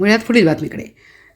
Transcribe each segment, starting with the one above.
वळ्यात पुढील बातमीकडे.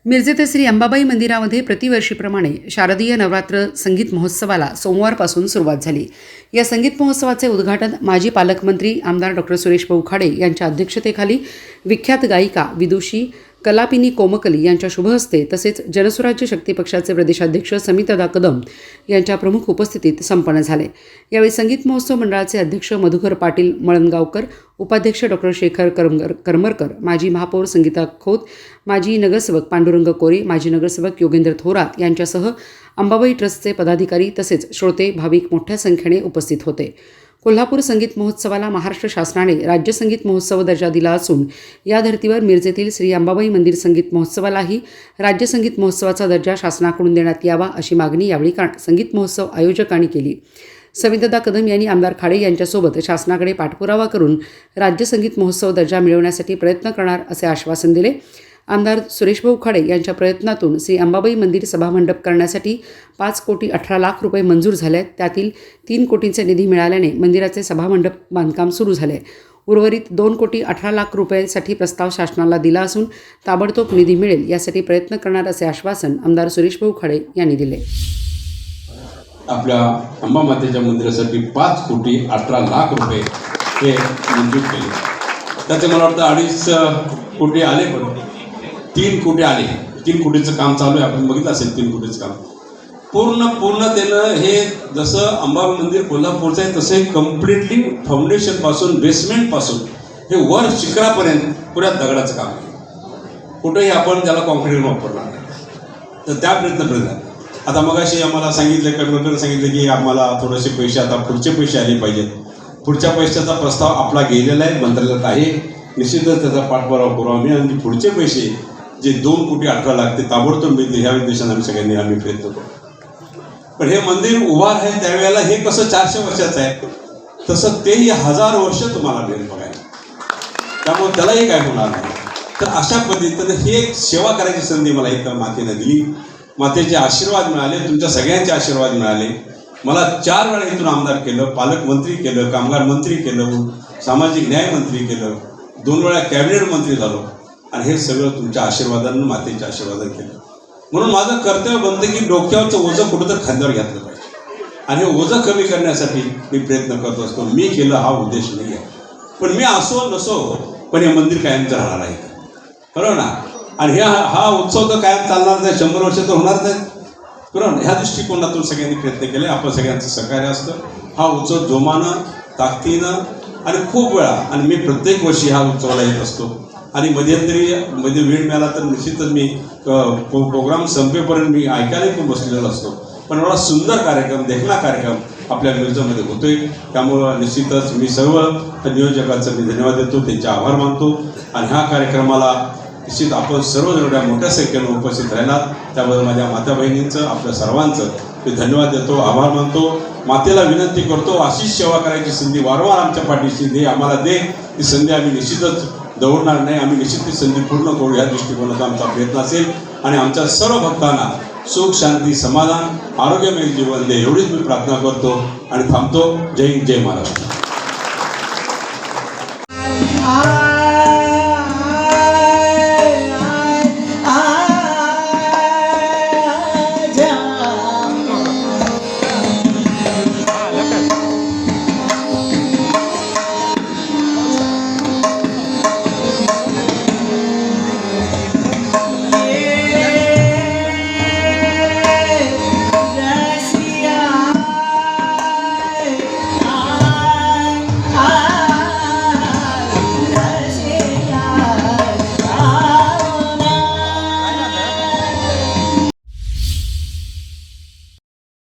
मिरजे श्री अंबाबाई मंदिरामध्ये प्रतिवर्षीप्रमाणे शारदीय नवरात्र संगीत महोत्सवाला सोमवारपासून सुरुवात झाली. या संगीत महोत्सवाचे उद्घाटन माजी पालकमंत्री आमदार डॉक्टर सुरेश भाऊ खाडे यांच्या अध्यक्षतेखाली विख्यात गायिका विदुषी कलापिनी कोमकली यांच्या शुभहस्ते तसेच जनसुराज्य शक्ती पक्षाचे प्रदेशाध्यक्ष समितदा कदम यांच्या प्रमुख उपस्थितीत संपन्न झाले. यावेळी संगीत महोत्सव मंडळाचे अध्यक्ष मधुकर पाटील मळणगावकर उपाध्यक्ष डॉक्टर शेखर करमगर करमरकर माजी महापौर संगीता खोत माजी नगरसेवक पांडुरंग कोरे माजी नगरसेवक योगेंद्र थोरात यांच्यासह अंबाबाई ट्रस्टचे पदाधिकारी तसेच श्रोते भाविक मोठ्या संख्येने उपस्थित होते. कोल्हापूर संगीत महोत्सवाला महाराष्ट्र शासनाने राज्य संगीत महोत्सव दर्जा दिला असून या धर्तीवर मिरजेतील श्री अंबाबाई मंदिर संगीत महोत्सवालाही राज्य संगीत महोत्सवाचा दर्जा शासनाकडून देण्यात यावा अशी मागणी यावेळी का संगीत महोत्सव आयोजकांनी केली. सवितदा कदम यांनी आमदार खाडे यांच्यासोबत शासनाकडे पाठपुरावा करून राज्य संगीत महोत्सव दर्जा मिळवण्यासाठी प्रयत्न करणार असे आश्वासन दिले. आमदार सुरेशभाऊ खाडे यांच्या प्रयत्नातून श्री अंबाबाई मंदिर सभामंडप करण्यासाठी पाच कोटी अठरा लाख रुपये मंजूर झाले आहेत. त्यातील तीन कोटींचा निधी मिळाल्याने मंदिराचे सभामंडप बांधकाम सुरू झाले उर्वरित दोन कोटी अठरा लाख रुपयांसाठी प्रस्ताव शासनाला दिला असून ताबडतोब निधी मिळेल यासाठी प्रयत्न करणार असे आश्वासन आमदार सुरेशभाऊ खाडे यांनी दिले. आपल्या अंबा मातेच्या मंदिरासाठी पाच कोटी अठरा लाख रुपये हे मंजूर केले. त्याचे मला वाटतं अडीच कोटी आले पण. तीन कोटी आले. तीन कोटीचं काम चालू आहे. आपण बघितलं असेल तीन कोटीचं काम. पूर्ण पूर्णतेनं हे जसं अंबाबाई मंदिर कोल्हापूरचं आहे तसं कम्प्लिटली फाउंडेशनपासून बेसमेंटपासून हे वर शिखरापर्यंत पुऱ्या दगडाचं काम आहे. कुठेही आपण त्याला कॉन्क्रीट वापरणार नाही. तर त्या प्रयत्न प्रयत्न आता मगाशी आम्हाला सांगितलं कर्मकर सांगितलं की आम्हाला थोडेसे पैसे आता पुढचे पैसे आले पाहिजेत. पुढच्या पैशाचा प्रस्ताव आपला गेलेला आहे मंत्रालयात आहे. निश्चितच त्याचा पाठपुरावा करू आम्ही आणि पुढचे पैसे जे दोन कोटी अठरा लाख ते ताबडतोब मिळते ह्या उद्देशाने आम्ही सगळ्यांनी आम्ही प्रयत्न करू पण हे मंदिर उभा आहे त्यावेळेला हे कसं चारशे वर्षाचं आहे तसं तेही हजार वर्ष तुम्हाला मिळेल बघायला. त्यामुळे त्यालाही काय होणार नाही. तर अशा पद्धतीनं ही एक सेवा करायची संधी मला इथं मातेनं दिली. मातेचे आशीर्वाद मिळाले तुमच्या सगळ्यांचे आशीर्वाद मिळाले. मला चार वेळा इथून आमदार केलं पालकमंत्री केलं कामगार मंत्री केलं सामाजिक न्याय मंत्री केलं. दोन वेळा कॅबिनेट मंत्री झालो. आणि हे सगळं तुमच्या आशीर्वादानं मातेच्या आशीर्वादानं केलं. म्हणून माझं कर्तव्य बनतं की डोक्यावरचं ओझं कुठंतरी खांद्यावर घेतलं पाहिजे. आणि हे ओझं कमी करण्यासाठी मी प्रयत्न करत असतो. मी केलं हा उद्देश नाही आहे. पण मी असो नसो पण हे मंदिर कायमचं राहणार आहे बरोबर ना? आणि ह्या हा उत्सव तर कायम चालणार नाही शंभर वर्ष तर होणार नाही बरोबर ह्या दृष्टिकोनातून सगळ्यांनी प्रयत्न केले. आपण सगळ्यांचं सहकार्य असतं. हा उत्सव जोमानं ताकदीनं आणि खूप वेळा आणि मी प्रत्येक वर्षी हा उत्सवाला येत असतो. आणि मध्यंतरी मध्ये वेळ मिळाला तर निश्चितच मी प्रोग्राम संपेपर्यंत मी ऐकायला पण बसलेलो असतो पण एवढा सुंदर कार्यक्रम देखणा कार्यक्रम आपल्या मिरजामध्ये होतोय. त्यामुळं निश्चितच मी सर्व नियोजकांचं मी धन्यवाद देतो त्यांचे आभार मानतो. आणि ह्या कार्यक्रमाला निश्चित आपण सर्वजण एवढ्या मोठ्या संख्येनं उपस्थित राहिलात. त्याबद्दल माझ्या माता बहिणींचं आपल्या सर्वांचं मी धन्यवाद देतो आभार मानतो. मातेला विनंती करतो अशीच सेवा करायची संधी वारंवार आमच्या पाठीशी दे आम्हाला दे. ती संधी आम्ही निश्चितच दौडणार नाही. आम्ही निश्चित ती संधी पूर्ण करू. या दृष्टिकोनाचा आमचा प्रयत्न असेल. आणि आमच्या सर्व भक्तांना सुख शांती समाधान आरोग्यमय जीवन दे. एवढीच मी प्रार्थना करतो आणि थांबतो. जय हिंद जय महाराष्ट्र.